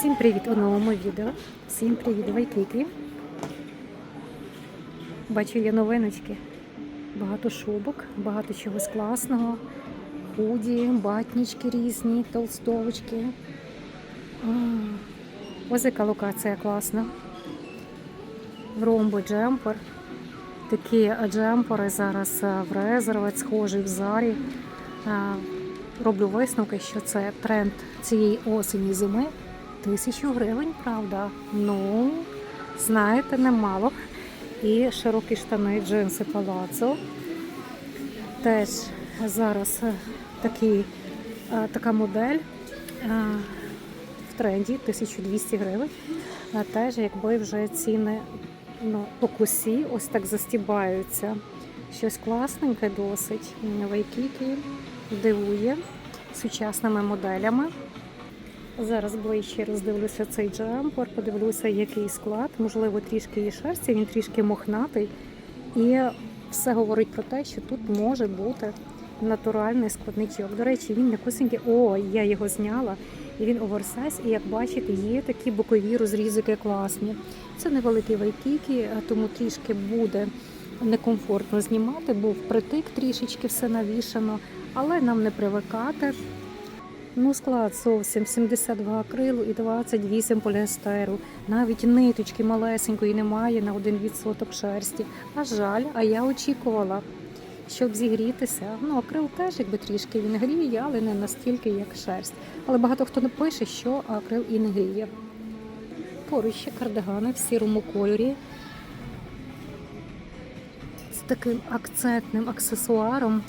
Всім привіт у новому відео. Всім привіт, Вайкики. Бачу я новиночки. Багато шубок, багато чогось класного. Худі, батнічки різні, толстовочки. Ось яка локація класна. Ромбо джемпер. Такі джемпери зараз е, в резервет, схожі в зарі. Е, Роблю висновки, що це тренд цієї осені зими. Тисячу гривень, правда. Ну, знаєте, немало. І широкі штани, джинси палацо. Теж зараз е, такий, е, така модель е, в тренді 1200 гривень. Теж, якби вже ціни ну, по кусі ось так застібаються. Щось класненьке досить. Вайкікі дивує сучасними моделями. Зараз ближче роздивлюся цей джемпер, подивлюся, який склад. Можливо, трішки є шерсті, він трішки мохнатий. І все говорить про те, що тут може бути натуральний складничок. До речі, він якосенький. О, я його зняла. І він оверсайз, і як бачите, є такі бокові розрізики класні. Це невеликий вайкікі, тому трішки буде некомфортно знімати, бо впритик трішечки все навішано, але нам не привикати. Ну, склад зовсім 72 акрилу і 28 поліестеру. Навіть ниточки малесенької немає на 1% шерсті. А жаль, а я очікувала, щоб зігрітися. Ну, акрил теж якби трішки він гріє, але не настільки, як шерсть. Але багато хто не пише, що акрил і не гріє. Поруч ще кардигани в сірому кольорі. З таким акцентним аксесуаром.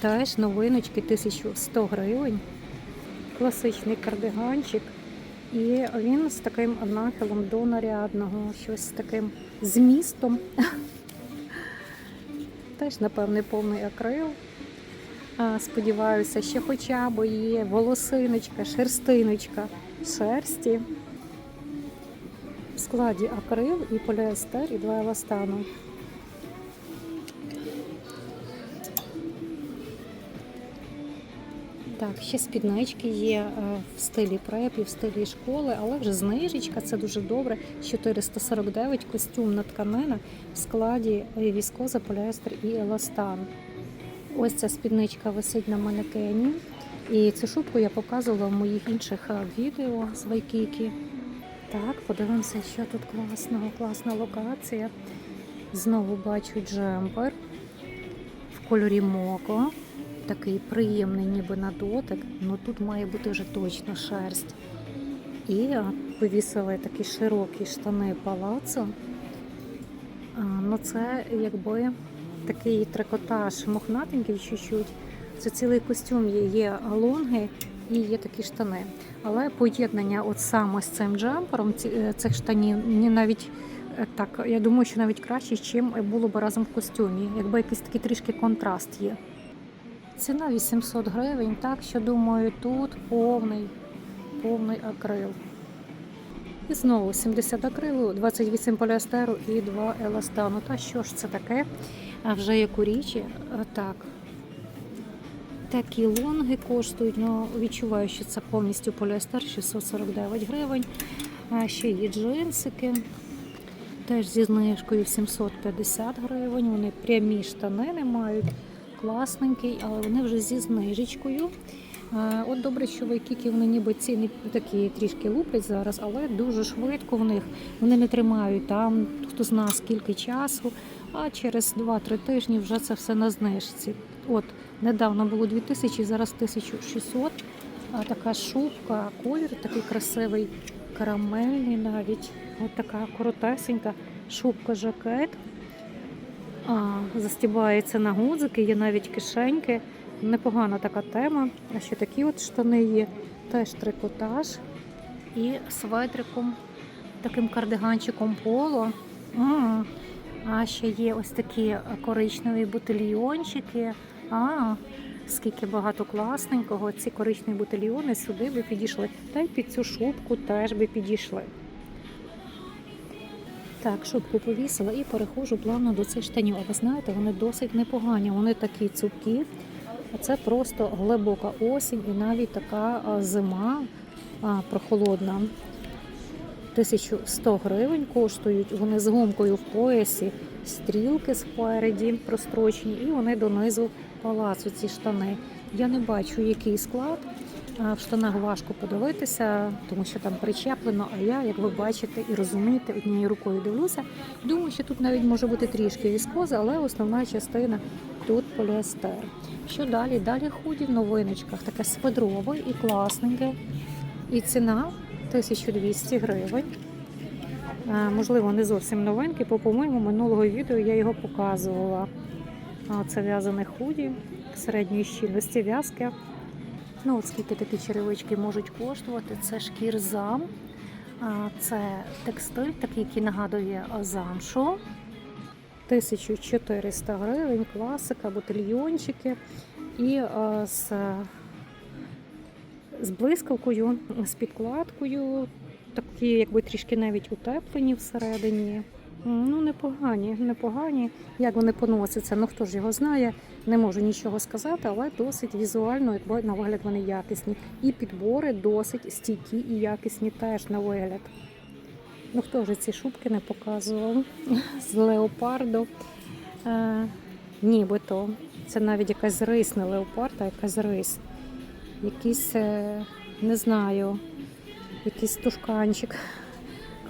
Теж новиночки 1100 гривень. Класичний кардиганчик. І він з таким нахилом до нарядного, щось з таким змістом. Теж, напевне, повний акрил. Сподіваюся, що хоча б є волосиночка, шерстиночка шерсті. В складі акрил і поліестер, і два еластану. Так, ще спіднички є е, в стилі препі, в стилі школи, але вже знижечка, це дуже добре. 449 костюмна тканина в складі віскоза, поліестер і еластан. Ось ця спідничка висить на манекені. І цю шубку я показувала в моїх інших е, відео з Вайкікі. Так, подивимося, що тут класного, класна локація. Знову бачу джемпер в кольорі моко. Такий приємний, ніби на дотик, але тут має бути вже точно шерсть. І повісили такі широкі штани палацо. А, ну це якби такий трикотаж мохнатенький чуть-чуть. Це цілий костюм є, є лонги і є такі штани. Але поєднання от саме з цим джемпером е, цих штанів навіть е, так, я думаю, що навіть краще, чим було б разом в костюмі, якби якийсь такий трішки контраст є. Ціна 800 гривень, так що думаю, тут повний, повний акрил. І знову 70 акрилу, 28 поліестеру і 2 еластану. Та що ж це таке? А вже як у так. Такі лонги коштують, ну відчуваю, що це повністю поліестер 649 гривень. А ще є джинсики. Теж зі знижкою 750 гривень. Вони прямі штанини мають класненький, але вони вже зі знижечкою. Е, От добре, що вайкіки вони ніби ціни такі трішки луплять зараз, але дуже швидко в них вони не тримають там, хто зна скільки часу, а через 2-3 тижні вже це все на знижці. От недавно було 2000, зараз 1600. А така шубка, колір такий красивий, карамельний навіть. От така коротесенька шубка жакет. А, застібається на гудзики, є навіть кишеньки. Непогана така тема. А ще такі от штани є, теж трикотаж і светриком, таким кардиганчиком поло. М. А ще є ось такі коричневі бутильйончики. А, скільки багато класненького. Ці коричневі бутильйони сюди би підійшли. Та й під цю шубку теж би підійшли. Так, шубку повісила і переходжу плавно до цих штанів. А ви знаєте, вони досить непогані. Вони такі цупкі. Це просто глибока осінь і навіть така зима. а, прохолодна. 1100 гривень коштують. Вони з гумкою в поясі, стрілки спереді прострочені, і вони донизу палацу ці штани. Я не бачу, який склад. В штанах важко подивитися, тому що там причеплено. А я, як ви бачите і розумієте, однією рукою дивлюся. Думаю, що тут навіть може бути трішки віскоза, але основна частина тут поліестер. Що далі? Далі худі в новиночках, таке сведрове і класненьке. І ціна 1200 гривень. Можливо, не зовсім новенький, бо, по-моєму, минулого відео я його показувала. Це в'язане худі середньої щільності в'язки. Ну, от скільки такі черевички можуть коштувати, це шкірзам, це текстиль, такий, який нагадує замшу. 1400 гривень, класика, ботильйончики. І з, з блискавкою, з підкладкою, такі, якби трішки навіть утеплені всередині. Ну, непогані, непогані. Як вони поносяться, ну хто ж його знає, не можу нічого сказати, але досить візуально, якби на вигляд вони якісні. І підбори досить стійкі і якісні теж на вигляд. Ну хто вже ці шубки не показував з леопарду. Е, нібито. Це навіть якась рис, не леопард, а якась рис. Якийсь, е, не знаю, якийсь тушканчик.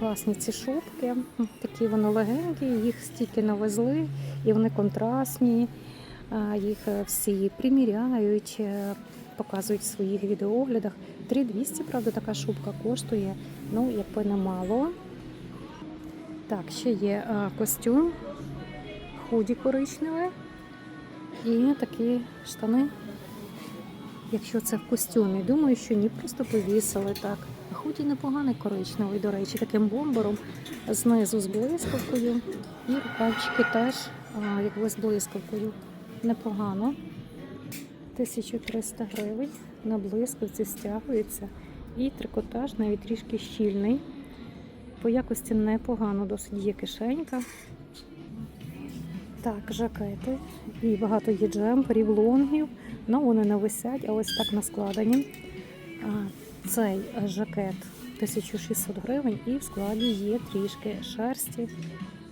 Класні ці шубки. Такі вони легенькі, їх стільки навезли, і вони контрастні. Їх е, всі приміряють, е, показують в своїх відеооглядах. 3200, правда, така шубка коштує, ну, якби немало. Так, ще є е, костюм, худі коричневе і такі штани. Якщо це в костюмі, думаю, що ні, просто повісили так. А худі непоганий коричневий, до речі, таким бомбером знизу з блискавкою. І рукавчики теж якби з блискавкою. Непогано. 1300 гривень. На блискавці стягується. І трикотаж навіть трішки щільний. По якості непогано, досить є кишенька. Так, жакети. І багато є джемперів, лонгів. Ну, вони не висять, а ось так наскладені. Цей жакет 1600 гривень і в складі є трішки шерсті.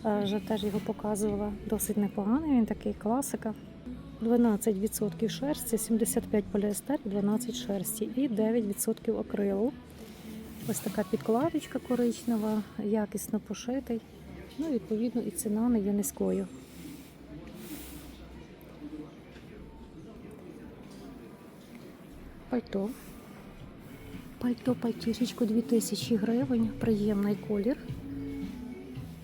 Вже теж його показувала. Досить непоганий, він такий класика. 12% шерсті, 75 поліестер, 12 шерсті і 9% акрилу. Ось така підкладочка коричнева, якісно пошитий. Ну, відповідно, і ціна не є низькою. Пальто. Пальто пальтішечку 2000 гривень, приємний колір.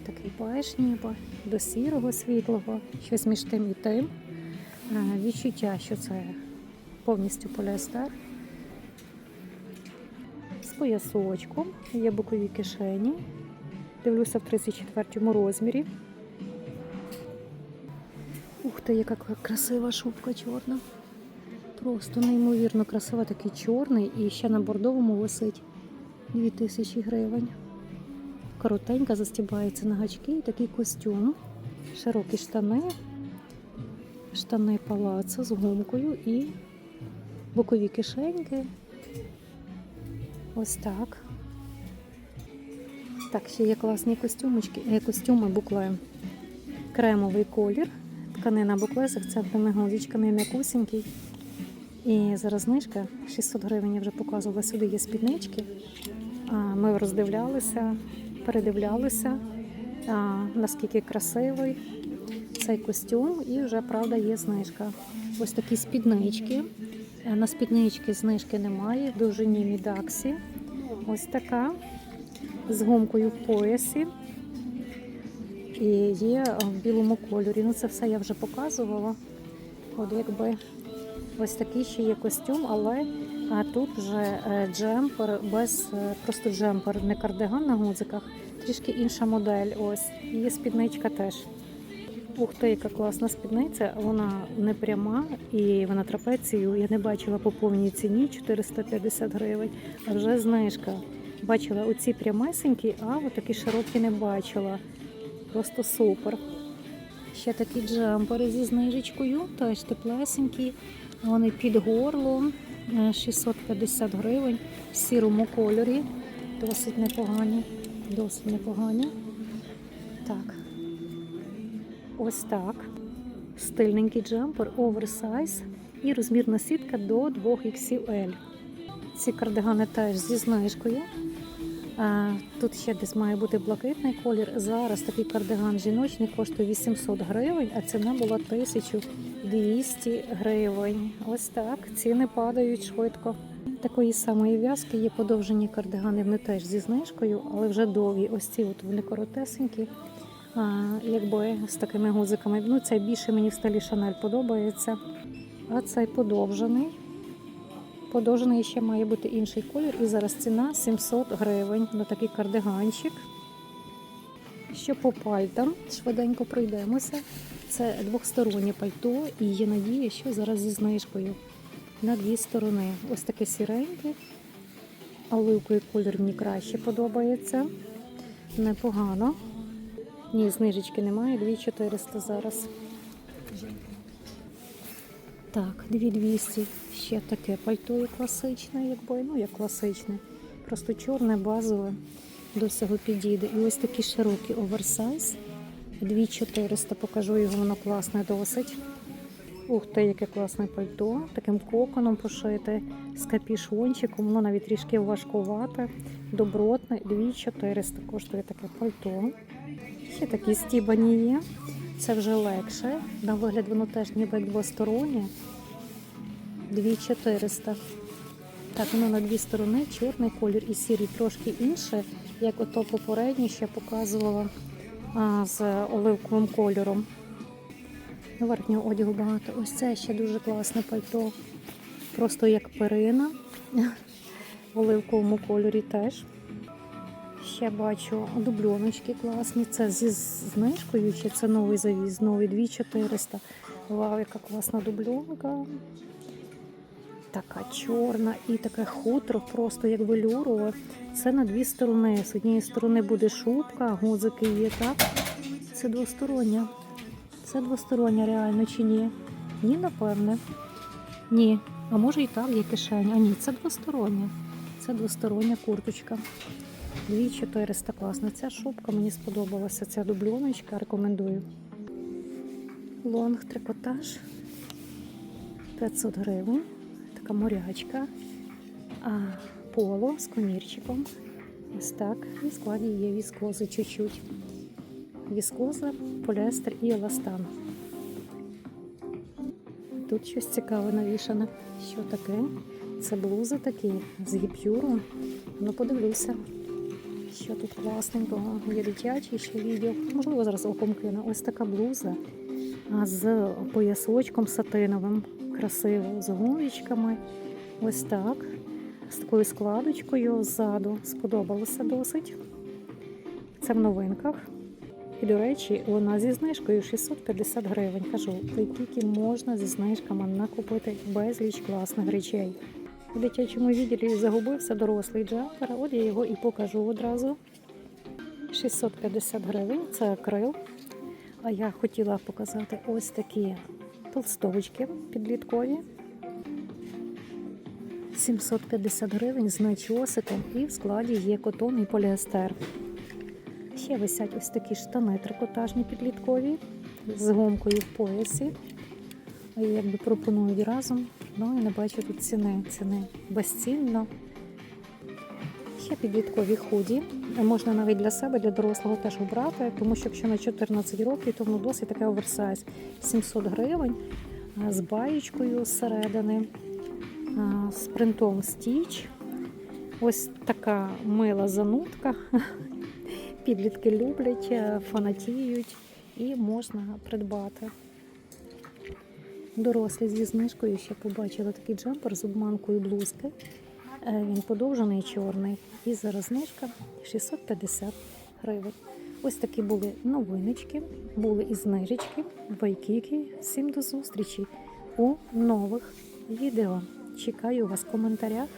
Такий баєш ніби, до сірого світлого, щось між тим і тим. Е, Відчуття, що це повністю поліестер. З поясочком, є бокові кишені. Дивлюся в 34 розмірі. Ух ти, яка красива шубка чорна. Просто неймовірно красива, такий чорний і ще на бордовому висить 2000 гривень. Коротенька застібається на гачки і такий костюм, широкі штани, штани палацу з гумкою і бокові кишеньки. Ось так. Так, ще є класні костюмочки, е, костюми букле. Кремовий колір, тканина букле з акцентними гузичками, м'якусенький. І зараз знижка 600 гривень я вже показувала. Сюди є спіднички. Ми роздивлялися, передивлялися, наскільки красивий цей костюм, і вже правда є знижка. Ось такі спіднички. Е, На спіднички знижки немає, в довжині мідаксі. Ось така з гумкою в поясі. І є в білому кольорі. Ну, це все я вже показувала. От якби ось такий ще є костюм, але тут вже е, джемпер без е, просто джемпер, не кардиган на гудзиках, трішки інша модель. Ось. І спідничка теж. Ух ти, яка класна спідниця. Вона не пряма і вона трапецію. Я не бачила по повній ціні 450 гривень, а вже знижка. Бачила оці прямесенькі, а отакі широкі не бачила. Просто супер. Ще такі джемпери зі знижечкою, теж теплесенькі. Вони під горло. Е, 650 гривень в сірому кольорі. Досить непогані. Досить непогані. Так. Ось так. Стильненький джемпер, оверсайз і розмірна сітка до 2XL. Ці кардигани теж зі знижкою. Тут ще десь має бути блакитний колір. Зараз такий кардиган жіночний коштує 800 гривень, а ціна була 1200 гривень. Ось так. Ціни падають швидко. Такої самої в'язки є подовжені кардигани, вони теж зі знижкою, але вже довгі. Ось ці от вони коротесенькі. А, якби з такими гузиками. Ну, цей більше мені в стилі Шанель подобається. А цей подовжений. Подовжений ще має бути інший колір. І зараз ціна 700 гривень на такий кардиганчик. Що по пальтам, швиденько пройдемося. Це двохстороннє пальто, і є надія, що зараз зі знижкою на дві сторони. Ось таке сіреньке. Оливковий колір мені краще подобається. Непогано. Ні, знижечки немає, 2400 зараз. Так, 2200. Ще таке пальто є класичне, якби, ну як класичне. Просто чорне, базове, до всього підійде. І ось такий широкий оверсайз. 2400 покажу його, воно класне досить. Ух ти, яке класне пальто. Таким коконом пошите, з капішончиком, воно навіть трішки важкувате, добротне. 2400 коштує таке пальто. Ще такі стібані є. Це вже легше. На вигляд воно теж ніби як двостороннє. 2400. Так, воно на дві сторони, чорний колір і сірий трошки інше, як ото попереднє, я показувала з оливковим кольором. Верхнього одягу багато. Ось це ще дуже класне пальто. Просто як перина. В оливковому кольорі теж. Ще бачу дубльоночки класні. Це зі знижкою, чи це новий завіз, новий 2400. Вау, яка класна дубльонка. Така чорна і таке хутро, просто як велюрове. Це на дві сторони. З однієї сторони буде шубка, гузики є, так? Це двостороння. Це двостороння реально чи ні? Ні, напевне. Ні. А може і так є кишень. А ні, це двостороння. Це двостороння курточка. 2400 класно. Ця шубка мені сподобалася. Ця дубльоночка, рекомендую. Лонг трикотаж 500 гривень. Така морячка. А поло з комірчиком. Ось так. І складі є віскози чуть-чуть. Віскоза, поліестер і еластан. Тут щось цікаве навішане. Що таке? Це блузи такі з гіпюру. Ну, подивлюся. Що тут класненького? Є дитячий ще відео. Можливо, зараз оком кину. Ось така блуза з поясочком сатиновим, красиво, з гумочками. Ось так. З такою складочкою ззаду. Сподобалося досить. Це в новинках. І, до речі, вона зі знижкою 650 гривень. Кажу, тільки можна зі знижками накупити безліч класних речей. У дитячому відділі загубився дорослий джемпер, от я його і покажу одразу. 650 гривень, це акрил. А я хотіла показати ось такі толстовочки підліткові. 750 гривень з начосиком і в складі є котон і поліестер. Ще висять ось такі штани трикотажні підліткові з гомкою в поясі. Якби пропонують разом. Ну і не бачу тут ціни. Ціни безцінно. Ще підліткові худі. Можна навіть для себе, для дорослого теж обрати, тому що якщо на 14 років, то воно досить таке оверсайз. 700 гривень з баєчкою зсередини, з принтом стіч. Ось така мила занутка. Підлітки люблять, фанатіють і можна придбати. Дорослі зі знижкою ще побачила такий джемпер з обманкою блузки. Е, Він подовжений чорний. І зараз знижка 650 гривень. Ось такі були новиночки, були і знижечки, байкіки. Всім до зустрічі у нових відео. Чекаю вас в коментарях.